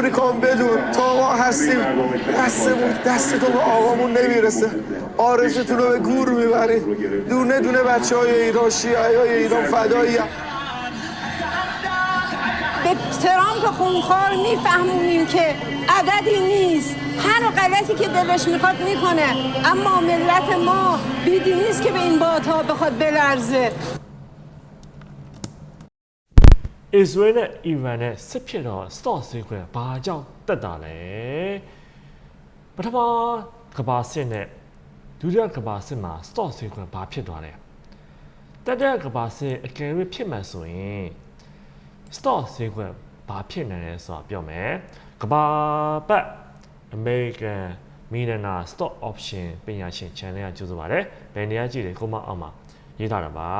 یونیکورن بدون. تا ما هستیم. دستمون دست تو به آقامون نمی‌رسه. آرزتون رو به گور می‌بریم. دونه دونه بچه های ایران شیعه های ایران فدایی. به ترامپ خونخوار میفهمونیم که عددی نیست. هر غلطی که دلش می‌خواد می‌کنه. اما ملت ما بیدی نیست که به این بادها بخواد بلرزه. အစ္စရေးနဲ့အီရန်နဲ့စစ်ဖြစ်တော့ stock ဈေးကွက်ဘာကြောင့်တက်တာလဲပထမကဘာစစ်နဲ့ဒုတိယကဘာစစ်မှာ stock ဈေးကွက်ဘာဖြစ်သွားလဲတက်တဲ့ကဘာစစ်အကယ်၍ဖြစ်မှဆိုရင် stock ဈေးကွက်ဘာဖြစ်နေလဲဆိုတာပြောမယ်ကဘာပတ် American မီနနာ stock option ပညာရှင် channel ကကြိုးစားပါတယ်ဘယ်နေရာကြည့်လဲကိုမအောင်မှာရေးထားတာပါ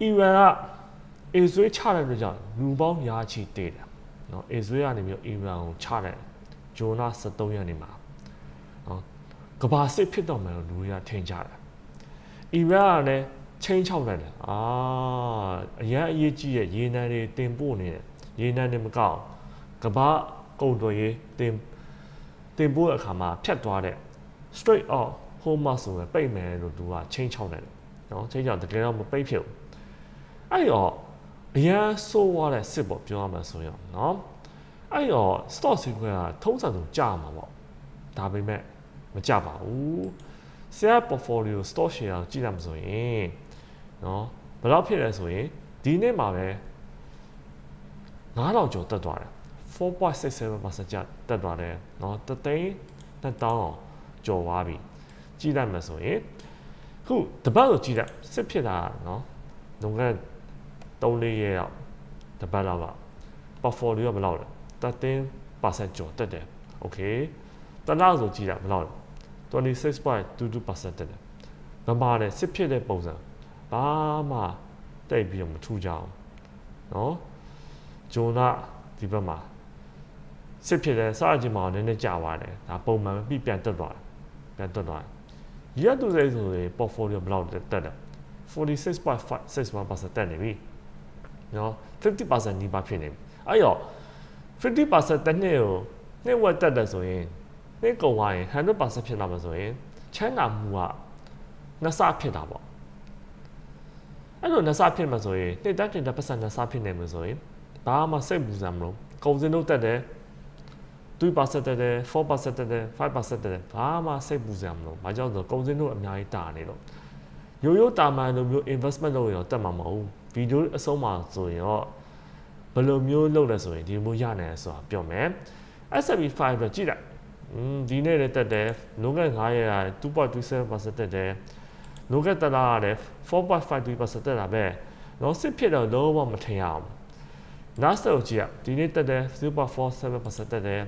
အီရန်က အစ္စရေးချတဲ့အတွက်ကြောင့်လူပေါင်းရာချီတည်တယ်နော်အစ္စရေးကနေပြီးတော့အီရန်ကိုချတဲ့ဂျိုနာ73ရက်နေ့မှာနော်ကဘာစစ်ဖြစ်တော့မယ်လို့လူတွေကထင်ကြတယ်အီရန်ကလည်းချင်းချောက်လိုက်တယ်အာအရန်အရေးကြီးရဲ့ရေနံတွေတင်ပို့နေတယ်ရေနံတွေမကောက်ကဘာကုန်တော်ရေးတင်တင်ပို့တဲ့အခါမှာဖြတ်သွားတဲ့ straight off home ဆိုရင်ပိတ်မယ်လို့သူကချင်းချောက်လိုက်တယ်နော်ချင်းချောက်တကယ်တော့မပိတ်ဖြစ်ဘူးအဲ့တော့ အရန်ဆိုးသွားတဲ့စစ်ပေါ့ပြောရမှာဆိုရင်เนาะအဲ့တော့ stock စီခွဲကထုံးစံသူကြာမှာပေါ့ဒါပေမဲ့မကြပါဘူး share portfolio stock share ကိုကြည့်လိုက်မှဆိုရင်เนาะဘယ်တော့ဖြစ်လဲဆိုရင်ဒီနေ့မှာပဲ9000ကျော်တက်သွားတယ်4.67%ကျတက်သွားတယ်เนาะတသိန်း2000ကျော်သွားပြီကြည့်လိုက်မှဆိုရင်ခုတပတ်ကိုကြည့်လိုက်စစ်ဖြစ်တာเนาะလုံခဲ့ 3-4ရက်ရောက်တပတ်လောက်က portfolio ဘယ်လောက်လဲ13%ကျော်တက်တယ်โอเคတလားဆိုကြည့်တာဘယ်လောက်လဲ26.22%တက်တယ်မမာနဲ့စစ်ဖြစ်တဲ့ပုံစံဘာမှတိတ်ပြီးတော့မထူကြအောင်เนาะဂျိုနာဒီဘက်မှာစစ်ဖြစ်တဲ့စအချင်းမှာနည်းနည်းကြာသွားတယ်ဒါပုံမှန်ပြပြန်တက်သွားတယ်ပြန်တက်သွားတယ်ရက်သူစိတ်ဆိုရင် portfolio ဘယ်လောက်တက်တယ်46.61%တက်နေပြီ နော်50%နီးပါးဖြစ်နေပြီအဲ့တော့50%တစ်နှစ်ကိုနှစ်ဝက်တက်တယ်ဆိုရင်နှစ်ကုန်သွားရင်100%ဖြစ်လာမှာဆိုရင်ချမ်းသာမှုကနှစ်ဆဖြစ်တာပေါ့အဲ့လိုနှစ်ဆဖြစ်မှာဆိုရင်နှစ်တက်တင်တဲ့ပတ်စံနှစ်ဆဖြစ်နေမှာဆိုရင်ဘာမှစိတ်ပူစမ်းမလို့ကုန်စင်တို့တက်တယ်2%တက်တယ်4%တက်တယ်5%တက်တယ်ဘာမှစိတ်ပူစမ်းမလို့ဘာကြောင့်လဲဆိုတော့ကုန်စင်တို့အများကြီးတာနေတော့ရိုးရိုးတာမန်လိုမျိုး investment လုပ်ရင်တော့တက်မှာမဟုတ်ဘူး ဗီဒီယိုအဆုံးမှာဆိုရင်တော့ဘယ်လိုမျိုးလုပ်လဲဆိုရင်ဒီမျိုးရနိုင်တယ်ဆိုတာပြောမယ် S&P 5တော့ကြည့်လိုက်อืมဒီနေ့လည်းတက်တယ်လုံးက9ရ2.27%တက်တယ်လုံးကတလားရတယ်4.52%တက်တာပဲတော့စစ်ဖြစ်တော့လုံးဝမထင်ရအောင် Nasdaq ကိုကြည့်ရဒီနေ့တက်တယ်0.47%တက်တယ်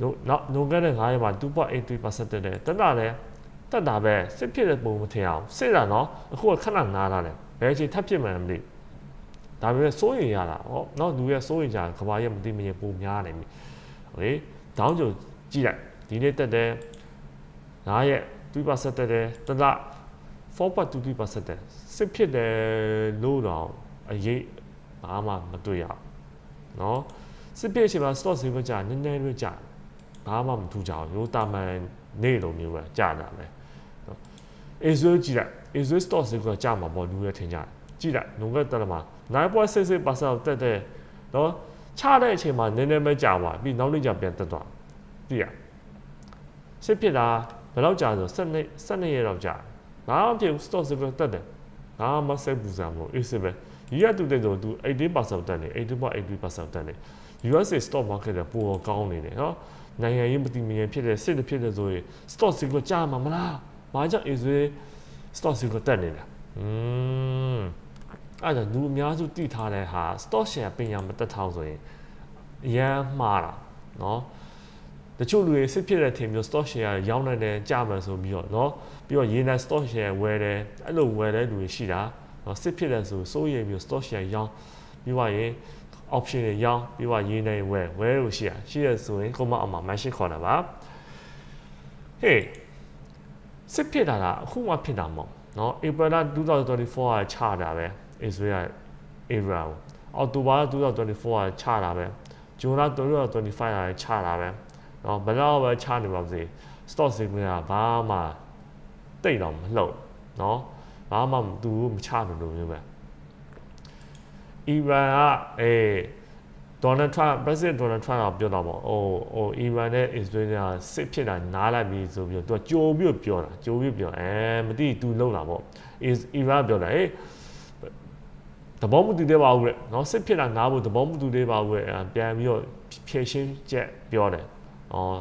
လုံးနောက်လုံးက9ရမှာ2.83%တက်တယ်တက်တာလည်းတက်တာပဲစစ်ဖြစ်တဲ့ပုံမထင်အောင်စစ်တာနော်အခုကခဏနားလာတယ်ဘ ယ်အချိန်ထပ်ဖြစ်မှန်းမသိဒါပေမဲ့စိုးရင်ရတာဟောနော်လူရဲ့စိုးရင်ကြကဘာရဲ့မသိမရင်ပုံများနေပြီโอเคဒေါင်းကြုံကြည့်လိုက်ဒီနေ့တက်တယ်9ရက်2%တက်တယ်တလ4.22%တက်စစ်ဖြစ်တယ်လို့တော့အရေးဘာမှမတွေ့ရဘူးเนาะစစ်ဖြစ်ချိန်မှာ stock ဈေးကကြာနည်းနည်းလေးကြာဘာမှမထူကြဘူးရိုးတာမန်နေလိုမျိုးပဲကြာတာပဲเนาะ Israel ကြည့်လိုက် Israel stock တွေကကြာမှာပေါ့လူတွေထင်ကြတယ်ကြည့်လိုက်နှုန်းကတက်လာမှာ9.66%တက်တဲ့နော်ချတဲ့အချိန်မှာနည်းနည်းပဲကြာသွားပြီးနောက်နေ့ကျပြန်တက်သွားသိရစစ်ဖြစ်တာဘယ်လောက်ကြာဆို12 12ရက်တော့ကြာငါအဖြစ် stock တွေကတက်တယ်ငါမဆက်ဘူးစားမလို့ Israel ပဲဒီရတူတဲ့တော့သူ18%တက်နေ18.83%တက်နေ USA stock market ကပိုကောင်းနေတယ်နော်နိုင်ငံရေးမတည်မငြိမ်ဖြစ်တဲ့စစ်တွေဖြစ်တဲ့ဆိုရင် stock တွေကကြာမှာမလားဘာကြောင့် Israel stock ဈေးကတက်နေလဲอืมအဲ့ဒါလူအများစုတိထားတဲ့ဟာ stock share ပညာမတက်ထားဆိုရင်အရန်မှားတာเนาะတချို့လူတွေစစ်ဖြစ်တဲ့ထင်မျိုး stock share ရောင်းနေတယ်ကြာမှန်ဆိုပြီးတော့เนาะပြီးတော့ရေနံ stock share ဝယ်တယ်အဲ့လိုဝယ်တဲ့လူတွေရှိတာเนาะစစ်ဖြစ်တဲ့ဆိုစိုးရိမ်ပြီး stock share ရောင်းပြီးတော့ရင် option တွေရောင်းပြီးတော့ရေနံဝယ်ဝယ်လို့ရှိရရှိရဆိုရင်ကိုမအမမရှိခေါ်တာပါဟေး စစ်ဖြစ်တာကအခုမှဖြစ်တာမဟုတ်เนาะ April 2024ကချတာပဲ Israel Area ကို အော်တိုဘာ2024ကချတာပဲဂျွန်လ2025ကချတာပဲเนาะဘယ်တော့ပဲချနေပါစေ stock ဈေးကွက်ကဘာမှတိတ်တော့မလှုပ်เนาะဘာမှသူမချလို့လို့မျိုးပဲအီရန်ကအေး ဒေါ်နယ်ထရန့်ပရက်စစ်ဒေါ်နယ်ထရန့်ကပြောတာပေါ့ဟိုဟိုအီရန်နဲ့အစ္စရေးကစစ်ဖြစ်တာနားလိုက်ပြီဆိုပြီးတော့သူကကြိုပြီးပြောတာကြိုပြီးပြောအဲမသိသူလုံတာပေါ့အီရန်ပြောတာဟေးတဘောမတူသေးပါဘူးတဲ့နော်စစ်ဖြစ်တာငါ့ဘုတဘောမတူသေးပါဘူးတဲ့ပြန်ပြီးတော့ဖြည့်ရှင်းချက်ပြောတယ်။အော်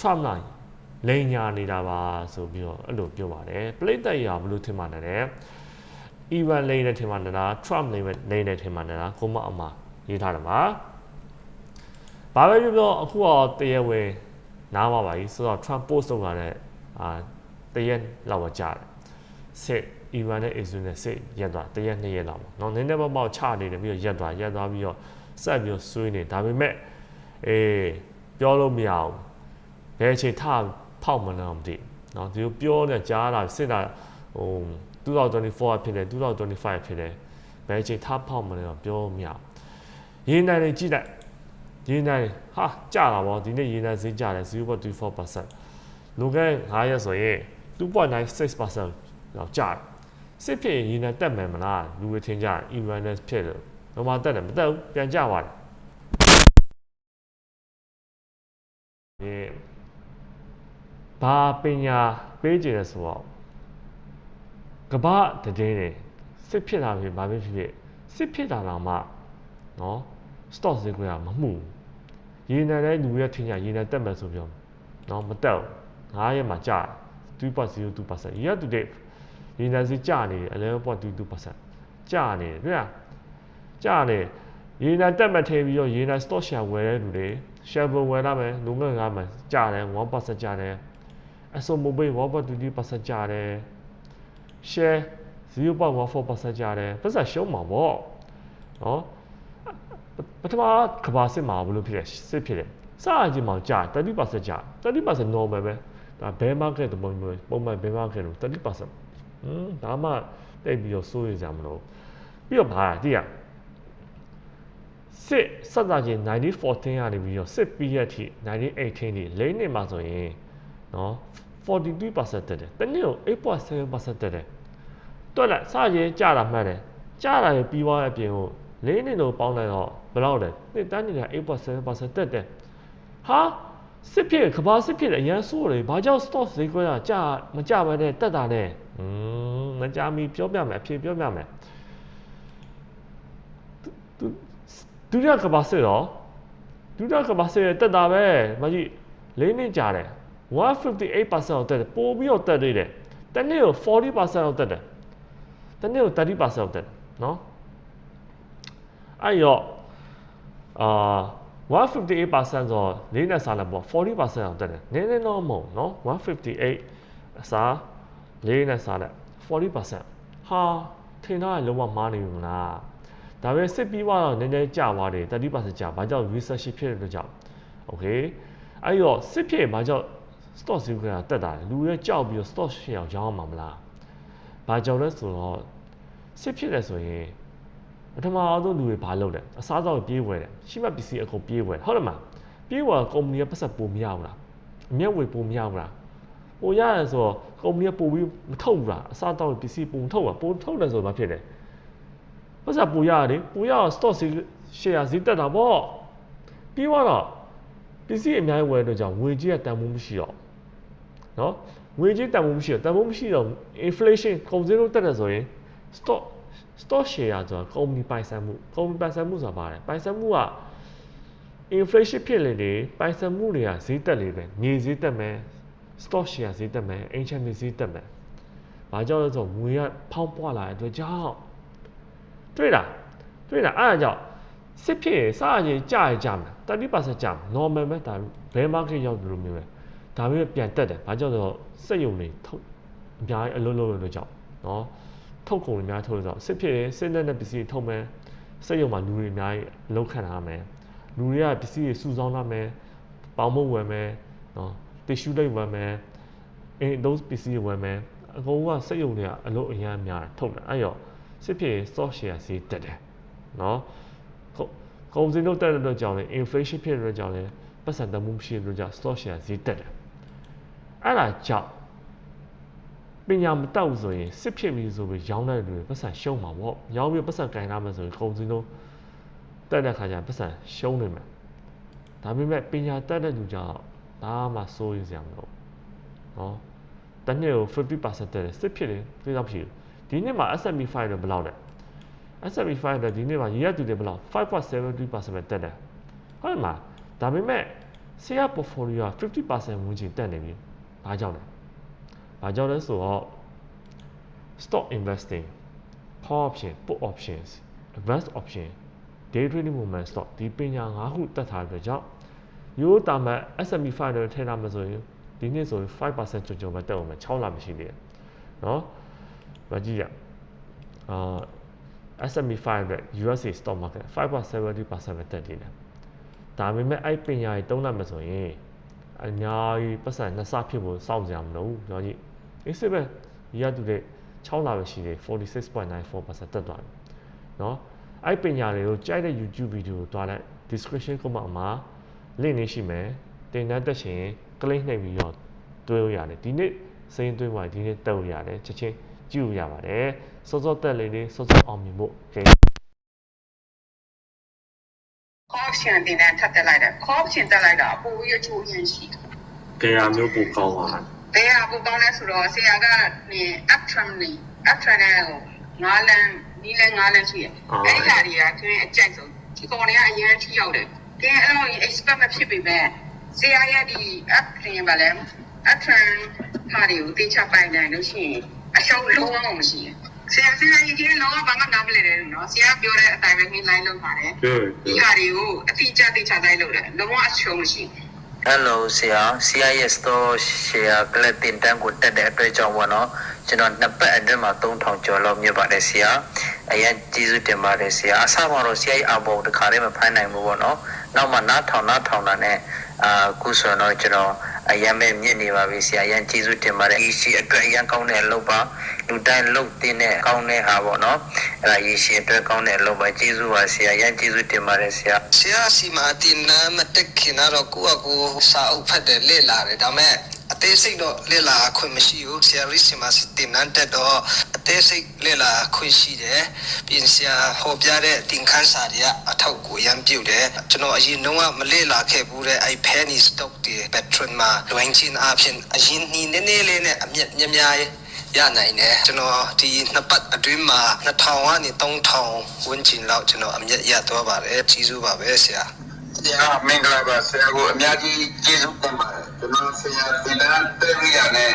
ထရမ့်လာလိန်ညာနေတာပါဆိုပြီးတော့အဲ့လိုပြောပါတယ်။ပလိတ်တက်ရဘလို့ထင်ပါတယ်လဲ။ Ivan လိန်နဲ့ထင်ပါတယ်လား Trump လိန်နဲ့ထင်ပါတယ်လားကိုမအမရေးထားတယ်ပါ။ ဘာပဲပြောပြောအခုတော့တရားဝင်နားမှာပါကြီးဆိုတော့ Trump post လုပ်လာတဲ့အာတရက်လောက်ပဲကြာတယ်စစ်အီရန်နဲ့အစ္စရေးနဲ့စစ်ရက်သွားတရက်နှစ်ရက်လောက်ပေါ့နော်နင်းတဲ့ဘက်ပေါက်ချနေတယ်ပြီးတော့ရက်သွားရက်သွားပြီးတော့ဆက်ပြီးဆွေးနေဒါပေမဲ့အေးပြောလို့မရဘူးဘယ်အချိန်ထဖောက်မလဲမသိနော်ဒီလိုပြောနေကြားတာစစ်တာဟို2024ဖြစ်တယ်2025ဖြစ်တယ်ဘယ်အချိန်ထဖောက်မလဲတော့ပြောမရဘူးရင်းနိုင်နေကြည့်လိုက် ရင်းနိုင်ဟာကြတာဗောဒီနေ့ရင်းနိုင်ဈေးကြတယ်0.24%လူက9ရက်ဆိုရင်2.96%လောက်ကြတယ်စစ်ဖြစ်ရင်ရင်းနိုင်တက်မယ်မလားလူတွေထင်ကြတယ် Iranus ဖြစ်တယ်ဘယ်မှာတက်တယ်မတက်ဘူးပြန်ကြသွားတယ်ဒီဘာပညာပေးကြတယ်ဆိုတော့ကမ္ဘာတည်တယ်စစ်ဖြစ်တာဖြစ်ဘာဖြစ်ဖြစ်ဖြစ်စစ်ဖြစ်တာတော့မှနော် stock ဈေးကွက်ကမမှု ရေနံတဲ့လူရဲ့ထင်ကြရေနံတက်မယ်ဆိုပြောနော်မတက်ဘူး9ရက်မှာကျ2.02% year to date ရေနံဈေးကျနေတယ်11.22%ကျနေတယ်တွေ့လားကျနေရေနံတက်မှထည့်ပြီးတော့ရေနံ stock share ဝယ်တဲ့လူတွေ share ဝယ်လာမယ်လူငယ်ကမှကျတယ်1%ကျတယ်အစုံမပေး1.20%ကျတယ် share 0.14%ကျတယ်ပတ်စံရှုံးမှာပေါ့နော်ပ ထမကဘာစစ်မှာဘလို့ဖြစ်လဲစစ်ဖြစ်တယ်စအချင်းမှာကြာ30%ကြာ30% normal ပဲဒါ bear market တပုံမျိုးပုံမှန် bear market လို့30%ဟွန်းဒါမှတိတ်ပြီးတော့စိုးရိမ်ကြမလို့ပြီးတော့ဘာလဲတိရစစ်စက်သားချင်း1914ကနေပြီးတော့စစ်ပြီးရတဲ့အထိ1918ထိလိမ့်နေမှာဆိုရင်နော်42%တက်တယ်တနေ့ကို8.7%တက်တယ်တွက်လိုက်စရင်ကြတာမှတ်တယ်ကြတာရပြီးသွားတဲ့အပြင်ကို လေးနှစ်လို့ပေါင်းလိုက်တော့ဘယ်လောက်လဲနှစ်တန်းနေတာ8.7%တက်တယ်ဟာစစ်ဖြစ်ကဘာစစ်ဖြစ်အရန်ဆိုးတယ်ဘာကြောင့် stock ဈေးကွက်ကကြာမကြဘဲနဲ့တက်တာလဲอืมမကြမီပြောပြမယ်အဖြေပြောပြမယ်သူဒုတိယကဘာစစ်တော့ဒုတိယကဘာစစ်ရတက်တာပဲမကြီးလေးနှစ်ကြာတယ်158%လောက်တက်တယ်ပိုပြီးတော့တက်သေးတယ်တနေ့ကို40%လောက်တက်တယ်တနေ့ကို30%လောက်တက်တယ်နော် အဲ့ရောအာ158%ဆိုတော့လေးနဲ့စားလိုက်ပေါ့40%လောက်တက်တယ်နည်းနည်းတော့မဟုတ်နော်158အစားလေးနဲ့စားလိုက်40%ဟာထင်ထားရလုံးဝမားနေပြီမလားဒါပဲစစ်ပြီးတော့နည်းနည်းကြာသွားတယ်30%ကြာဘာကြောင့် recession ဖြစ်တဲ့အတွက်ကြောင့် okay အဲ့တော့စစ်ဖြစ်ဘာကြောင့် stock ဈေးကတက်တာလဲလူရဲ့ကြောက်ပြီးတော့ stock ရှယ်အောင်ရောင်းမှာမလားဘာကြောင့်လဲဆိုတော့စစ်ဖြစ်တယ်ဆိုရင် ပထမအဆုံးလူတွေဘာလုပ်လဲအစားအသောက်ပြေးဝယ်တယ်ရှိမှပစ္စည်းအကုန်ပြေးဝယ်ဟုတ်တယ်မလားပြေးဝယ်ကုမ္ပဏီကပတ်သက်ပိုမရဘူးလားအမျက်ဝေပိုမရဘူးလားပိုရတယ်ဆိုတော့ကုမ္ပဏီကပိုပြီးမထုတ်ဘူးလားအစားအသောက်ပစ္စည်းပိုမထုတ်ဘူးပိုထုတ်တယ်ဆိုတော့ဘာဖြစ်လဲပတ်သက်ပိုရတယ်ပိုရတော့ stock ဈေး share ဈေးတက်တာပေါ့ပြီးတော့ပစ္စည်းအများကြီးဝယ်တော့ကြောင့်ငွေကြေးကတန်ဖိုးမရှိတော့နော်ငွေကြေးတန်ဖိုးမရှိတော့တန်ဖိုးမရှိတော့ inflation ကုန်စည်နှုန်းတက်တယ်ဆိုရင် stock stock share ဆိုတာကုမ္ပဏီပိုင်ဆိုင်မှုကုမ္ပဏီပိုင်ဆိုင်မှုဆိုတာဘာလဲပိုင်ဆိုင်မှုက inflation ဖြစ်လေလေပိုင်ဆိုင်မှုတွေကဈေးတက်လေပဲမြေဈေးတက်မယ် stock share ဈေးတက်မယ် ancient ဈေးတက်မယ်ဘာကြောင့်လဲဆိုတော့ငွေကဖောင်းပွားလာတဲ့အတွက်ကြောင့်တွေ့လားတွေ့လားအဲ့ဒါကြောင့်စစ်ဖြစ်ရင်စရရင်ကြာရကြမယ်30%ကြာမယ် normal ပဲဒါဘယ် market ရောက်တယ်လို့မျိုးပဲဒါပေမဲ့ပြန်တက်တယ်ဘာကြောင့်လဲဆိုတော့စက်ယုံတွေထုတ်အများကြီးအလုံးလုံးလို့ကြောင့်နော် ထုတ်ကုန်တွေအများထုတ်လို့ဆိုတော့စစ်ဖြစ်ရင်စစ်နဲ့တဲ့ပစ္စည်းထုတ်မယ်စက်ယုံမှာလူတွေအများကြီးလောက်ခံထားမယ်လူတွေကပစ္စည်းတွေစုဆောင်းထားမယ်ပေါင်မုတ်ဝယ်မယ်နော်တီရှူးလိတ်ဝယ်မယ်အင်း those ပစ္စည်းတွေဝယ်မယ်အကုန်ကစက်ယုံတွေကအလုပ်အများများထုတ်တယ်အဲ့ရောစစ်ဖြစ်ရင် stock share ဈေးတက်တယ်နော်ကုန်စည်နှုန်းတက်တဲ့အတွက်ကြောင့်လည်း inflation ဖြစ်တဲ့အတွက်ကြောင့်လည်းပတ်စံတမှုမရှိတဲ့အတွက်ကြောင့် stock share ဈေးတက်တယ်အဲ့ဒါကြောင့် ပညာမတတ်ဘူးဆိုရင်စစ်ဖြစ်ပြီဆိုပြီးရောင်းတဲ့လူတွေပတ်စံရှုံးမှာပေါ့ရောင်းပြီးပတ်စံကင်လာမယ်ဆိုရင်ကုန်စည်နှုန်းတက်တဲ့ခါကျရင်ပတ်စံရှုံးနေမယ်ဒါပေမဲ့ပညာတတ်တဲ့လူကြောင့်ဘာမှစိုးရိမ်စရာမလိုနော်တနေ့ကို50%တက်တယ်စစ်ဖြစ်တယ်သိတော့ဖြစ်ဒီနေ့မှာ S&P 5တော့ဘယ်လောက်လဲ S&P 5တော့ဒီနေ့မှာရည်ရတူတယ်ဘယ်လောက်5.73%ပဲတက်တယ်ဟုတ်တယ်မလားဒါပေမဲ့ share portfolio က50%ဝန်းကျင်တက်နေပြီဘာကြောင့်လဲ ဘာကြောင့်လဲဆိုတော့ stock investing call option put options advanced option day trading movement stock ဒီပညာ၅ခုတက်ထားတဲ့အတွက်ကြောင့်ရိုးတာမဲ့ S&P 5တော့ထည့်ထားမှာဆိုရင်ဒီနေ့ဆိုရင်5%ကျော်ကျော်ပဲတက်အောင်မယ်6လမရှိသေးတယ်နော်မကြည့်ရအာ S&P 500 USA stock market 5.70%ပဲတက်နေတယ်ဒါပေမဲ့အဲ့ပညာကြီးတုံးလိုက်မှာဆိုရင်အများကြီးပတ်စံနှစ်ဆဖြစ်ဖို့စောင့်ကြရမလို့ကျွန်တော်ကြ ည့်အေးစစ်ပဲရတူတဲ့6လပဲရှိတယ်46.94%တက်သွားတယ်နော်အဲ့ပညာတွေကိုကြိုက်တဲ့ YouTube ဗီဒီယိုတွားလိုက် description comment မှာ link လေးရှိမယ်တင်တန်းတက်ရှင် click နှိပ်ပြီးတော့တွဲလို့ရတယ်ဒီနေ့စိမ်းသွင်းသွားဒီနေ့တက်လို့ရတယ်ချက်ချင်းကြည့်လို့ရပါတယ်စောစောတက်လေးလေးစောစောအောင်မြင်ဖို့ကဲ option တင်တဲ့ထပ်တက်လိုက်တယ် option တက်လိုက်တာအပူရချိုးရင်းရှိတယ်ကဲရမျိုးပိုကောင်းပါ။ တရားပူကောင်းလဲဆိုတော့ဆရာကနေ up trend နေ up trend နဲ့ဟိုငါးလန်းနီးလဲငါးလန်းရှိတယ်။အဲ့ဒီဟာတွေကကျင်းအကြိုက်ဆုံးဒီကောင်တွေကအရင်ထိရောက်တယ်။ကဲအဲ့လို expect မဖြစ်ပေမဲ့ဆရာရဲ့ဒီ up trend ပါလဲ up trend ဟာတွေကိုတေချပိုင်နိုင်လို့ရှိရင်အရှုံးလုံးဝမရှိဘူး။ဆရာဆရာကြီးကလုံးဝဘာမှနားမလည်တယ်နော်။ဆရာပြောတဲ့အတိုင်းပဲနှိမ့်လိုက်လုပ်ပါတယ်။ကဲဒီဟာတွေကိုအတိအကျတိကျတိုင်းလုပ်တယ်လုံးဝအရှုံးမရှိဘူး Hello ဆရာဆရာရဲ့ store share ကလည်းတင်တန်းကိုတက်တဲ့အတွက်ကြောင့်ပေါ့နော်ကျွန်တော်နှစ်ပတ်အတွင်းမှာ3000ကျော်လောက်မြတ်ပါတယ်ဆရာအရင်ကျေးဇူးတင်ပါတယ်ဆရာအစမှာတော့ဆရာရဲ့အဘောတခါတည်းမဖိုင်းနိုင်ဘူးပေါ့နော်နောက်မှနားထောင်နားထောင်တာနဲ့အာခုဆိုတော့ကျွန်တော် အရင်ပဲမြင့်နေပါပြီဆရာအရင်ကျေးဇူးတင်ပါတယ်ဒီရှိအတွက်အရင်ကောင်းတဲ့အလုပ်ပါလူတိုင်းလုပ်တင်တဲ့ကောင်းတဲ့ဟာပေါ့နော်အဲ့ဒါရေရှည်အတွက်ကောင်းတဲ့အလုပ်ပါကျေးဇူးပါဆရာအရင်ကျေးဇူးတင်ပါတယ်ဆရာဆရာစီမာတင်နာမတက်ခင်တော့ကိုယ့်အကိုစာအုပ်ဖတ်တယ်လေ့လာတယ်ဒါပေမဲ့အသေးစိတ်တော့လေ့လာခွင့်မရှိဘူးဆရာရီစီမာတင်နန်းတက်တော့အ သေးစိတ်လေ့လာခွင့်ရှိတယ်ပြင်ဆရာဟောပြတဲ့တင်ခန်းစာတွေကအထောက်ကိုရမ်းပြုတ်တယ်ကျွန်တော်အရင်တော့မလေ့လာခဲ့ဘူးတဲ့အဲ့ penny stock တွေ patron မှာလွင်ချင်းအဖြစ်အရင်နီးနည်းနည်းလေးနဲ့အမြက်များများရနိုင်တယ်ကျွန်တော်ဒီနှစ်ပတ်အတွင်းမှာ2000ကနေ3000ဝန်းကျင်လောက်ကျွန်တော်အမြက်ရသွားပါတယ်ကြီးစုပါပဲဆရာဆရာမင်္ဂလာပါဆရာကိုအများကြီးကျေးဇူးတင်ပါတယ်ကျွန်တော်ဆရာတင်တဲ့တဲ့ရနဲ့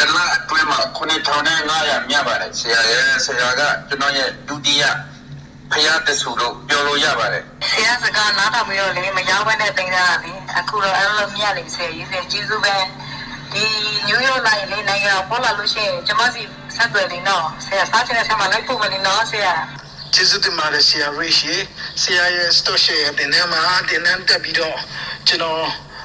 တလားအတွင်းမှာ9500မြတ်ပါတယ်ဆရာရဲ့ဆရာကကျွန်တော်ရဲ့ဒုတိယဖရာတဆူလို့ပြောလို့ရပါတယ်ဆရာစကားနားထောင်ပြီးတော့လေမရောက်ဘဲနဲ့တင်တာလေအခုတော့အဲ့လိုမြတ်လေဆရာကြီးဆရာကျေးဇူးပဲဒီနယူးယောက်လိုက်လေနိုင်ငံပေါ်လာလို့ရှိရင်ကျွန်မစီဆက်သွယ်နေတော့ဆရာစားချင်တဲ့ဆက်မှာလိုက်ဖို့မနေတော့ဆရာကျေးဇူးတင်ပါတယ်ဆရာရိရှိဆရာရဲ့ store share တင်ထဲမှာတင်နှံတက်ပြီးတော့ကျွန်တော်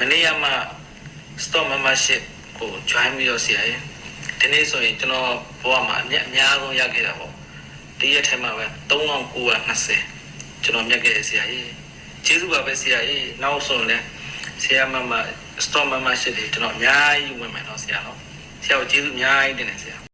မနေ့ကမှ store membership ကို join ပြီးတော့ဆရာရဲ့ဒီနေ့ဆိုရင်ကျွန်တော်ဘဝမှာအမြတ်အများဆုံးရခဲ့တာပေါ့ဒီရက်ထဲမှာပဲ3920ကျွန်တော်မြတ်ခဲ့တဲ့ဆရာရဲ့ကျေးဇူးပါပဲဆရာရဲ့နောက်ဆုံးလည်းဆရာမမ store membership တွေကျွန်တော်အများကြီးဝင်မယ်တော့ဆရာနော်ဆရာကိုကျေးဇူးအများကြီးတင်တယ်ဆရာ